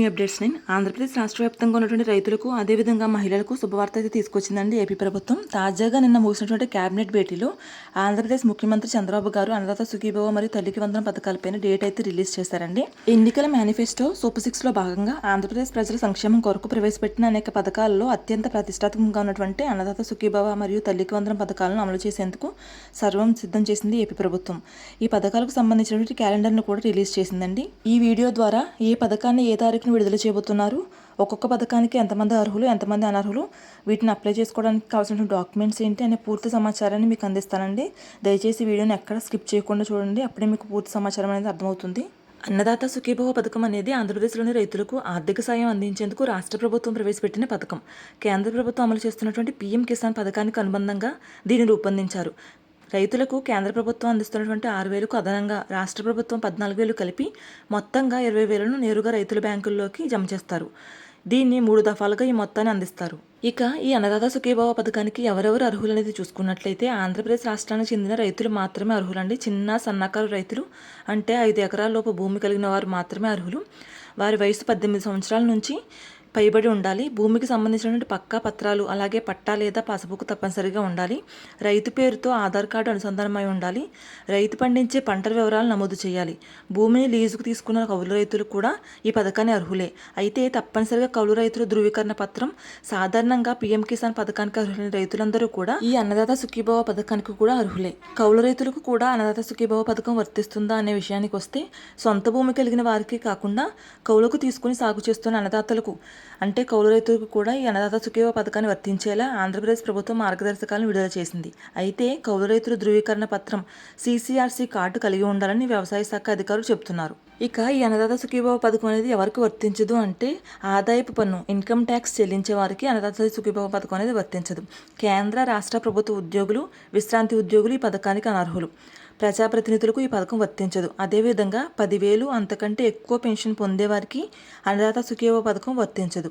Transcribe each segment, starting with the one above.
New updates నేను ఆంధ్రప్రదేశ్ రాష్ట్ర వ్యాప్తంగా ఉన్నటువంటి రైతులకు అదేవిధంగా మహిళలకు శుభవార్త అయితే తీసుకొచ్చిందండి ఏపీ ప్రభుత్వం. తాజాగా నిన్న ముగిసినటువంటి కేబినెట్ భేటీలో ఆంధ్రప్రదేశ్ ముఖ్యమంత్రి చంద్రబాబు గారు అన్నదాత సుఖీభవ మరియు తల్లికి వందన పథకాలపైన డేట్ అయితే రిలీజ్ చేశారండి. ఎన్నికల మేనిఫెస్టో సూపర్ సిక్స్లో భాగంగా ఆంధ్రప్రదేశ్ ప్రజల సంక్షేమం కొరకు ప్రవేశపెట్టిన అనేక పథకాలలో అత్యంత ప్రతిష్టాత్మకంగా ఉన్నటువంటి అన్నదాత సుఖీభవ మరియు తల్లికి వందన పథకాలను అమలు చేసేందుకు సర్వం సిద్ధం చేసింది ఏపీ ప్రభుత్వం. ఈ పథకాలకు సంబంధించినటువంటి క్యాలెండర్ను కూడా రిలీజ్ చేసిందండి. ఈ వీడియో ద్వారా ఏ పథకాన్ని ఏ తారీఖున విడుదల చేయబోతున్నారు. ఒక్కొక్క పథకానికి ఎంతమంది అర్హులు ఎంతమంది అనర్హులు? వీటిని అప్లై చేసుకోవడానికి కావాల్సిన డాక్యుమెంట్స్ ఏంటి అనే పూర్తి సమాచారాన్ని మీకు అందిస్తానండి. దయచేసి వీడియోని ఎక్కడ స్కిప్ చేయకుండా చూడండి. అప్పుడే మీకు పూర్తి సమాచారం అనేది అర్థమవుతుంది. అన్నదాత సుఖీభవ పథకం అనేది ఆంధ్రప్రదేశ్లోని రైతులకు ఆర్థిక సాయం అందించేందుకు రాష్ట్ర ప్రభుత్వం ప్రవేశపెట్టిన పథకం. కేంద్ర ప్రభుత్వం అమలు చేస్తున్నటువంటి పీఎం కిసాన్ పథకానికి అనుబంధంగా దీన్ని రూపొందించారు. రైతులకు కేంద్ర ప్రభుత్వం అందిస్తున్నటువంటి ఆరు వేలకు అదనంగా రాష్ట్ర ప్రభుత్వం పద్నాలుగు వేలు కలిపి మొత్తంగా ఇరవై వేలను నేరుగా రైతుల బ్యాంకుల్లోకి జమ చేస్తారు. దీన్ని మూడు దఫాలుగా ఈ మొత్తాన్ని అందిస్తారు. ఇక ఈ అన్నదాత సుఖీభావ పథకానికి ఎవరెవరు అర్హులనేది చూసుకున్నట్లయితే ఆంధ్రప్రదేశ్ రాష్ట్రానికి చెందిన రైతులు మాత్రమే అర్హులండి. చిన్న సన్నకారు రైతులు అంటే ఐదు ఎకరాల లోపు భూమి కలిగిన వారు మాత్రమే అర్హులు. వారి వయసు పద్దెనిమిది సంవత్సరాల నుంచి పైబడి ఉండాలి. భూమికి సంబంధించినటువంటి పక్కా పత్రాలు అలాగే పట్టా లేదా పాస్బుక్ తప్పనిసరిగా ఉండాలి. రైతు పేరుతో ఆధార్ కార్డు అనుసంధానమై ఉండాలి. రైతు పండించే పంటల వివరాలు నమోదు చేయాలి. భూమిని లీజుకు తీసుకున్న కౌలు రైతులు కూడా ఈ పథకాన్ని అర్హులే. అయితే తప్పనిసరిగా కౌలు రైతుల ధృవీకరణ పత్రం సాధారణంగా పీఎం కిసాన్ పథకానికి అర్హులైన రైతులందరూ కూడా ఈ అన్నదాత సుఖీభావ పథకానికి కూడా అర్హులే. కౌలు రైతులకు కూడా అన్నదాత సుఖీభావ పథకం వర్తిస్తుందా అనే విషయానికి వస్తే సొంత భూమి కలిగిన వారికి కాకుండా కౌలుకు తీసుకుని సాగు చేస్తున్న అన్నదాతలకు అంటే కౌలు రైతులకు కూడా ఈ అన్నదాత సుఖీవ పథకాన్ని వర్తించేలా ఆంధ్రప్రదేశ్ ప్రభుత్వం మార్గదర్శకాలను విడుదల చేసింది. అయితే కౌలు రైతుల ధృవీకరణ పత్రం సీసీఆర్సీ కార్డు కలిగి ఉండాలని వ్యవసాయ శాఖ అధికారులు చెబుతున్నారు. ఇక ఈ అన్నదాత సుఖీభావ పథకం అనేది ఎవరికి వర్తించదు అంటే ఆదాయపు పన్ను ఇన్కమ్ ట్యాక్స్ చెల్లించే వారికి అన్నదాత సుఖీభావ పథకం అనేది వర్తించదు. కేంద్ర రాష్ట్ర ప్రభుత్వ ఉద్యోగులు విశ్రాంతి ఉద్యోగులు ఈ పథకానికి అనర్హులు. ప్రజాప్రతినిధులకు ఈ పథకం వర్తించదు. అదేవిధంగా పదివేలు అంతకంటే ఎక్కువ పెన్షన్ పొందేవారికి అన్నదాత సుఖీభవ పథకం వర్తించదు.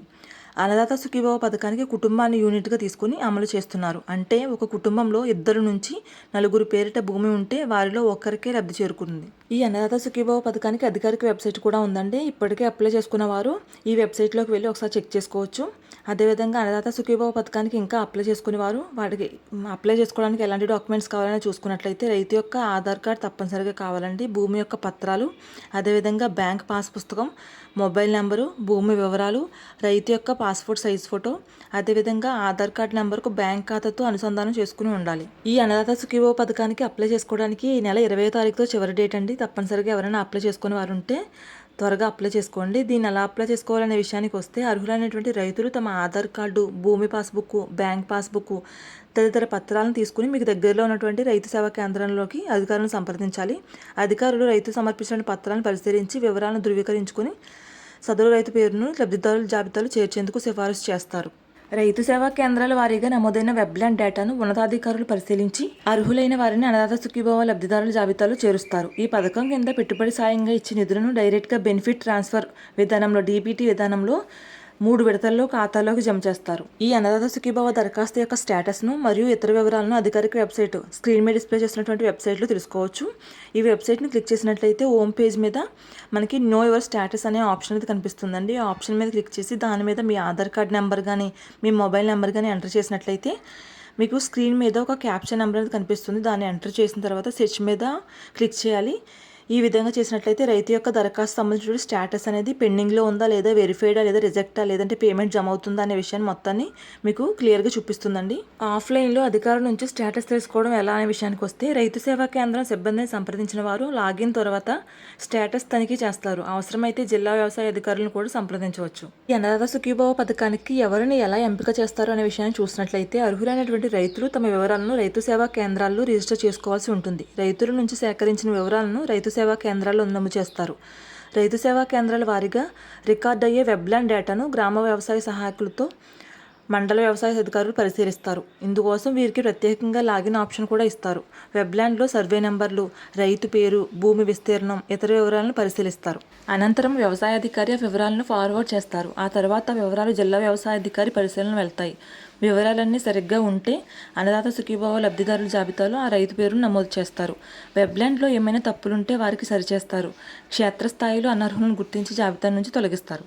అన్నదాత సుఖీభవ పథకానికి కుటుంబాన్ని యూనిట్గా తీసుకుని అమలు చేస్తున్నారు. అంటే ఒక కుటుంబంలో ఇద్దరు నుంచి నలుగురు పేరిట భూమి ఉంటే వారిలో ఒక్కరికే లబ్ధి చేరుకుంది. ఈ అన్నదాత సుఖీభవ పథకానికి అధికారిక వెబ్సైట్ కూడా ఉందండి. ఇప్పటికే అప్లై చేసుకున్న వారు ఈ వెబ్సైట్లోకి వెళ్ళి ఒకసారి చెక్ చేసుకోవచ్చు. అదేవిధంగా అన్నదాత సుఖీభవ పథకానికి ఇంకా అప్లై చేసుకునే వారు వాటికి అప్లై చేసుకోవడానికి ఎలాంటి డాక్యుమెంట్స్ కావాలని చూసుకున్నట్లయితే రైతు యొక్క ఆధార్ కార్డ్ తప్పనిసరిగా కావాలండి. భూమి యొక్క పత్రాలు అదేవిధంగా బ్యాంక్ పాస్ పుస్తకం మొబైల్ నెంబరు భూమి వివరాలు రైతు యొక్క పాస్పోర్ట్ సైజ్ ఫోటో అదేవిధంగా ఆధార్ కార్డ్ నెంబర్కు బ్యాంక్ ఖాతాతో అనుసంధానం చేసుకుని ఉండాలి. ఈ అన్నదాత సుఖీవో పథకానికి అప్లై చేసుకోవడానికి ఈ నెల ఇరవై తారీఖుతో చివరి డేట్ అండి. తప్పనిసరిగా ఎవరైనా అప్లై చేసుకునే వారు ఉంటే త్వరగా అప్లై చేసుకోండి. దీన్ని ఎలా అప్లై చేసుకోవాలనే విషయానికి వస్తే అర్హులైనటువంటి రైతులు తమ ఆధార్ కార్డు భూమి పాస్బుక్ బ్యాంక్ పాస్బుక్ తదితర పత్రాలను తీసుకుని మీకు దగ్గరలో ఉన్నటువంటి రైతు సేవా కేంద్రంలోకి అధికారులను సంప్రదించాలి. అధికారులు రైతు సమర్పించిన పత్రాలను పరిశీలించి వివరాలను ధృవీకరించుకొని సదరు రైతు పేరును లబ్ధిదారుల జాబితాలో చేర్చేందుకు సిఫారసు చేస్తారు. రైతు సేవా కేంద్రాల వారీగా నమోదైన వెబ్లాండ్ డేటాను ఉన్నతాధికారులు పరిశీలించి అర్హులైన వారిని అన్నదాత సుఖీభావ లబ్ధిదారుల జాబితాలో చేరుస్తారు. ఈ పథకం కింద పెట్టుబడి సాయంగా ఇచ్చే నిధులను డైరెక్ట్గా బెనిఫిట్ ట్రాన్స్ఫర్ విధానంలో డీబీటీ విధానంలో మూడు విడతల్లో ఖాతాలోకి జమ చేస్తారు. ఈ అన్నదాత సుఖీభావ దరఖాస్తు యొక్క స్టేటస్ను మరియు ఇతర వివరాలను అధికారిక వెబ్సైట్ స్క్రీన్ మీద డిస్ప్లే చేసినటువంటి వెబ్సైట్లో తెలుసుకోవచ్చు. ఈ వెబ్సైట్ని క్లిక్ చేసినట్లయితే హోమ్ పేజ్ మీద మనకి నో యువర్ స్టేటస్ అనే ఆప్షన్ అయితే కనిపిస్తుందండి. ఈ ఆప్షన్ మీద క్లిక్ చేసి దాని మీద మీ ఆధార్ కార్డ్ నెంబర్ కానీ మీ మొబైల్ నెంబర్ కానీ ఎంటర్ చేసినట్లయితే మీకు స్క్రీన్ మీద ఒక క్యాప్షన్ నెంబర్ అనేది కనిపిస్తుంది. దాన్ని ఎంటర్ చేసిన తర్వాత సెర్చ్ మీద క్లిక్ చేయాలి. ఈ విధంగా చేసినట్లయితే రైతు యొక్క దరఖాస్తు సంబంధించిన స్టేటస్ అనేది పెండింగ్లో ఉందా లేదా వెరిఫైడా లేదా రిజెక్టా లేదంటే పేమెంట్ జమ అవుతుందా అనే విషయాన్ని మొత్తాన్ని మీకు క్లియర్గా చూపిస్తుందండి. ఆఫ్లైన్లో అధికారుల నుంచి స్టేటస్ తెలుసుకోవడం ఎలా అనే విషయానికి వస్తే రైతు సేవా కేంద్రం సిబ్బందిని సంప్రదించిన వారు లాగిన్ తర్వాత స్టేటస్ తనిఖీ చేస్తారు. అవసరమైతే జిల్లా వ్యవసాయ అధికారులను కూడా సంప్రదించవచ్చు. ఈ అన్నదాత సుఖీభావ పథకానికి ఎవరిని ఎలా ఎంపిక చేస్తారు అనే విషయాన్ని చూసినట్లయితే అర్హులైనటువంటి రైతులు తమ వివరాలను రైతు సేవా కేంద్రాల్లో రిజిస్టర్ చేసుకోవాల్సి ఉంటుంది. రైతుల నుంచి సేకరించిన వివరాలను రైతు సేవా కేంద్రాలు నమోదు చేస్తారు. రైతు సేవా కేంద్రాల వారీగా రికార్డ్ అయ్యే వెబ్లాండ్ డేటాను గ్రామ వ్యవసాయ సహాయకులతో మండల వ్యవసాయ అధికారులు పరిశీలిస్తారు. ఇందుకోసం వీరికి ప్రత్యేకంగా లాగిన్ ఆప్షన్ కూడా ఇస్తారు. వెబ్లాండ్లో సర్వే నెంబర్లు రైతు పేరు భూమి విస్తీర్ణం ఇతర వివరాలను పరిశీలిస్తారు. అనంతరం వ్యవసాయ అధికారి ఆ వివరాలను ఫార్వర్డ్ చేస్తారు. ఆ తర్వాత వివరాలు జిల్లా వ్యవసాయ అధికారి పరిశీలన వెళ్తాయి. వివరాలన్నీ సరిగ్గా ఉంటే అన్నదాత సుఖీభావ లబ్ధిదారుల జాబితాలో ఆ రైతు పేరును నమోదు చేస్తారు. వెబ్లాండ్లో ఏమైనా తప్పులుంటే వారికి సరిచేస్తారు. క్షేత్రస్థాయిలో అనర్హులను గుర్తించి జాబితా నుంచి తొలగిస్తారు.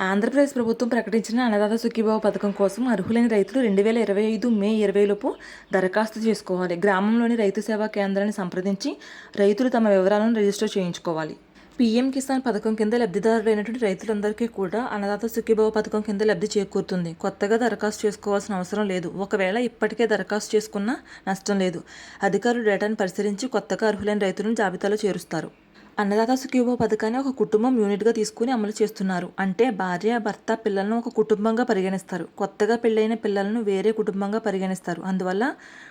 ఆంధ్రప్రదేశ్ ప్రభుత్వం ప్రకటించిన అన్నదాత సుఖీభావ పథకం కోసం అర్హులైన రైతులు రెండు వేల ఇరవై ఐదు మే ఇరవై లోపు దరఖాస్తు చేసుకోవాలి. గ్రామంలోని రైతు సేవా కేంద్రాన్ని సంప్రదించి రైతులు తమ వివరాలను రిజిస్టర్ చేయించుకోవాలి. పీఎం కిసాన్ పథకం కింద లబ్ధిదారులైనటువంటి రైతులందరికీ కూడా అన్నదాత సుఖీభవ పథకం కింద లబ్ధి చేకూరుతుంది. కొత్తగా దరఖాస్తు చేసుకోవాల్సిన అవసరం లేదు. ఒకవేళ ఇప్పటికే దరఖాస్తు చేసుకున్నా నష్టం లేదు. అధికారులు డేటాను పరిశీలించి కొత్తగా అర్హులైన రైతులను జాబితాలో చేరుస్తారు. అన్నదాత సుఖీభవ పథకాన్ని ఒక కుటుంబం యూనిట్గా తీసుకుని అమలు చేస్తున్నారు. అంటే భార్య భర్త పిల్లలను ఒక కుటుంబంగా పరిగణిస్తారు. కొత్తగా పెళ్ళైన పిల్లలను వేరే కుటుంబంగా పరిగణిస్తారు. అందువల్ల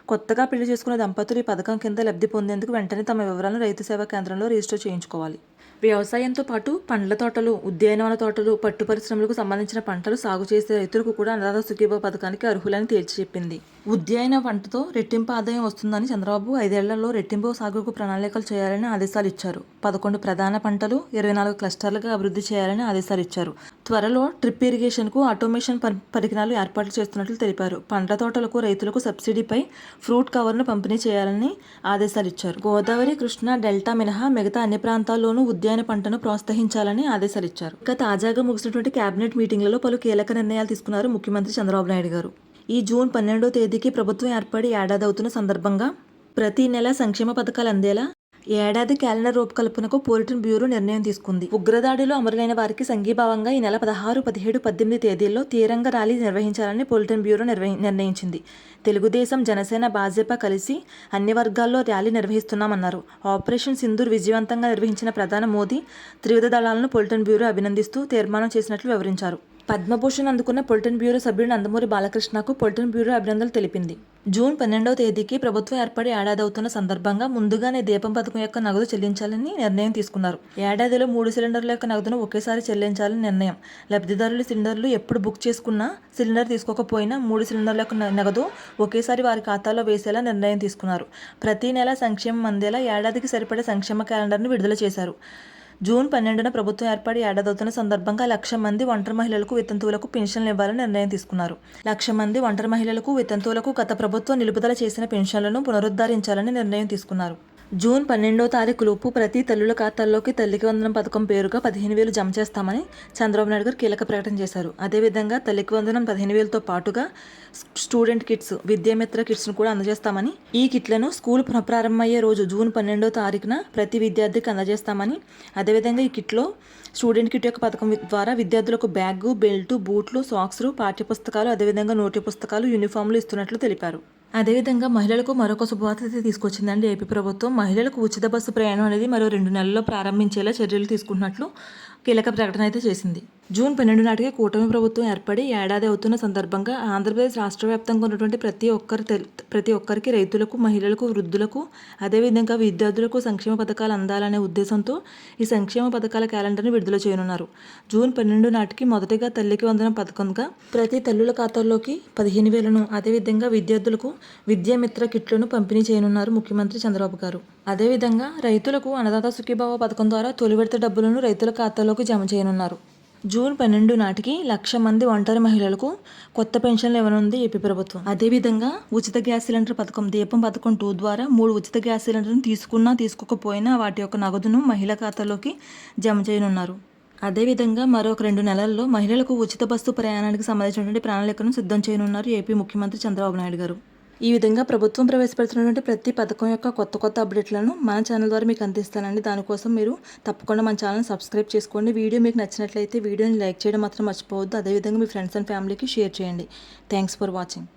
కొత్తగా పెళ్ళి చేసుకున్న దంపతులు ఈ పథకం కింద లబ్ధి పొందేందుకు వెంటనే తమ వివరాలను రైతు సేవా కేంద్రంలో రిజిస్టర్ చేయించుకోవాలి. వ్యవసాయంతో పాటు పండ్ల తోటలు ఉద్యానవన తోటలు పట్టు పరిశ్రమలకు సంబంధించిన పంటలు సాగు చేసే రైతులకు కూడా అన్నదాత సుఖీభ పథకానికి అర్హులని తేల్చి చెప్పింది ఉద్యాన పంటతో రెట్టింపు ఆదాయం వస్తుందని చంద్రబాబు ఐదేళ్ళలో రెట్టింపు సాగుకు ప్రణాళికలు చేయాలని ఆదేశాలు ఇచ్చారు పదకొండు ప్రధాన పంటలు ఇరవై నాలుగు క్లస్టర్లుగా అభివృద్ధి చేయాలని ఆదేశాలు ఇచ్చారు త్వరలో ట్రిప్ ఇరిగేషన్కు ఆటోమేషన్ పరికరాలు ఏర్పాట్లు చేస్తున్నట్లు తెలిపారు. పండ్ల తోటలకు రైతులకు సబ్సిడీపై ఫ్రూట్ కవర్ను పంపిణీ చేయాలని ఆదేశాలు ఇచ్చారు. గోదావరి కృష్ణా డెల్టా మినహా మిగతా అన్ని ప్రాంతాల్లోనూ ఉద్యాన పంటను ప్రోత్సహించాలని ఆదేశాలు ఇచ్చారు. ఇక తాజాగా ముగిసినటువంటి కేబినెట్ మీటింగ్లలో పలు కీలక నిర్ణయాలు తీసుకున్నారు ముఖ్యమంత్రి చంద్రబాబు నాయుడు గారు. ఈ జూన్ పన్నెండో తేదీకి ప్రభుత్వం ఏర్పడి ఏడాది అవుతున్న సందర్భంగా ప్రతి నెల సంక్షేమ పథకాలు అందేలా ఏడాది క్యాలెండర్ రూపకల్పనకు పోలిటన్ బ్యూరో నిర్ణయం తీసుకుంది. ఉగ్రదాడిలో అమరులైన వారికి సంఘీభావంగా ఈ నెల పదహారు పదిహేడు పద్దెనిమిది తేదీల్లో తీరంగ ర్యాలీ నిర్వహించాలని పోలిటన్ బ్యూరో నిర్ణయించింది. తెలుగుదేశం జనసేన భాజపా కలిసి అన్ని వర్గాల్లో ర్యాలీ నిర్వహిస్తున్నామన్నారు. ఆపరేషన్ సింధూర్ విజయవంతంగా నిర్వహించిన ప్రధాని మోదీ త్రివిధ దళాలను పోలిటన్ బ్యూరో అభినందిస్తూ తీర్మానం చేసినట్లు వివరించారు. పద్మభూషణ్ అందుకున్న పొలిటన్ బ్యూరో సభ్యుడు నందమూరి బాలకృష్ణకు పొలిటన్ బ్యూరో అభినందనలు తెలిపింది. జూన్ పన్నెండవ తేదీకి ప్రభుత్వం ఏర్పడి ఏడాది అవుతున్న సందర్భంగా ముందుగానే దీపం పథకం యొక్క నగదు చెల్లించాలని నిర్ణయం తీసుకున్నారు. ఏడాదిలో మూడు సిలిండర్ల యొక్క నగదును ఒకేసారి చెల్లించాలని నిర్ణయం. లబ్ధిదారులు సిలిండర్లు ఎప్పుడు బుక్ చేసుకున్నా సిలిండర్ తీసుకోకపోయినా మూడు సిలిండర్ల యొక్క నగదు ఒకేసారి వారి ఖాతాలో వేసేలా నిర్ణయం తీసుకున్నారు. ప్రతి నెల సంక్షేమం అందేలా ఏడాదికి సరిపడే సంక్షేమ క్యాలెండర్ను విడుదల చేశారు. జూన్ పన్నెండున ప్రభుత్వం ఏర్పడి ఏడాదవుతున్న సందర్భంగా లక్ష మంది ఒంటరి మహిళలకు వితంతువులకు పెన్షన్లు ఇవ్వాలని నిర్ణయం తీసుకున్నారు. లక్ష మంది ఒంటరి మహిళలకు వితంతువులకు గత ప్రభుత్వం నిలుపుదల చేసిన పెన్షన్లను పునరుద్ధరించాలని నిర్ణయం తీసుకున్నారు. జూన్ పన్నెండో తారీఖు లోపు ప్రతి తల్లుల ఖాతాల్లోకి తల్లికి వందనం పథకం పేరుగా పదిహేను వేలు జమ చేస్తామని చంద్రబాబు నాయుడు గారు కీలక ప్రకటన చేశారు. అదేవిధంగా తల్లికి వందనం పదిహేను వేలతో పాటుగా స్టూడెంట్ కిట్స్ విద్యామిత్ర కిట్స్ను కూడా అందజేస్తామని ఈ కిట్లను స్కూల్ పునఃప్రారంభమయ్యే రోజు జూన్ పన్నెండో తారీఖున ప్రతి విద్యార్థికి అందజేస్తామని అదేవిధంగా ఈ కిట్లో స్టూడెంట్ కిట్ యొక్క పథకం ద్వారా విద్యార్థులకు బ్యాగ్ బెల్టు బూట్లు సాక్స్లు పాఠ్యపుస్తకాలు అదేవిధంగా నోటి పుస్తకాలు యూనిఫామ్లు ఇస్తున్నట్లు తెలిపారు. అదేవిధంగా మహిళలకు మరొక శుభవార్త తీసుకొచ్చిందండి ఏపీ ప్రభుత్వం. మహిళలకు ఉచిత బస్సు ప్రయాణం అనేది మరో రెండు నెలల్లో ప్రారంభించేలా చర్యలు తీసుకుంటున్నట్లు కీలక ప్రకటన అయితే చేసింది. జూన్ పన్నెండు నాటికి కూటమి ప్రభుత్వం ఏర్పడి ఏడాది అవుతున్న సందర్భంగా ఆంధ్రప్రదేశ్ రాష్ట్ర వ్యాప్తంగా ఉన్నటువంటి ప్రతి ఒక్కరి తెల్- ప్రతి ఒక్కరికి రైతులకు మహిళలకు వృద్ధులకు అదేవిధంగా విద్యార్థులకు సంక్షేమ పథకాలు అందాలనే ఉద్దేశంతో ఈ సంక్షేమ పథకాల క్యాలెండర్ని విడుదల చేయనున్నారు. జూన్ పన్నెండు నాటికి మొదటిగా తల్లికి వందనం పథకంగా ప్రతి తల్లుల ఖాతాల్లోకి పదిహేను వేలను అదేవిధంగా విద్యార్థులకు విద్యామిత్ర కిట్లను పంపిణీ చేయనున్నారు ముఖ్యమంత్రి చంద్రబాబు గారు. అదేవిధంగా రైతులకు అన్నదాత సుఖీభావ పథకం ద్వారా తొలి విడత డబ్బులను రైతుల ఖాతాలోకి జమ చేయనున్నారు. జూన్ పన్నెండు నాటికి లక్ష మంది ఒంటరి మహిళలకు కొత్త పెన్షన్లు ఇవ్వనుంది ఏపీ ప్రభుత్వం. అదేవిధంగా ఉచిత గ్యాస్ సిలిండర్ పథకం దీపం పథకం టూ ద్వారా మూడు ఉచిత గ్యాస్ సిలిండర్ను తీసుకున్నా తీసుకోకపోయినా వాటి యొక్క నగదును మహిళ ఖాతాలోకి జమ చేయనున్నారు. అదేవిధంగా మరొక రెండు నెలల్లో మహిళలకు ఉచిత బస్సు ప్రయాణానికి సంబంధించినటువంటి ప్రణాళికను సిద్ధం చేయనున్నారు ఏపీ ముఖ్యమంత్రి చంద్రబాబు నాయుడు గారు. ఈ విధంగా ప్రభుత్వం ప్రవేశపెడుతున్నటువంటి ప్రతి పథకం యొక్క కొత్త కొత్త అప్డేట్లను మన ఛానల్ ద్వారా మీకు అందిస్తానండి. దానికోసం మీరు తప్పకుండా మన ఛానల్ సబ్స్క్రైబ్ చేసుకోండి. వీడియో మీకు నచ్చినట్లయితే వీడియోని లైక్ చేయడం మాత్రం మర్చిపోవద్దు. అదేవిధంగా మీ ఫ్రెండ్స్ అండ్ ఫ్యామిలీకి షేర్ చేయండి. Thanks for watching.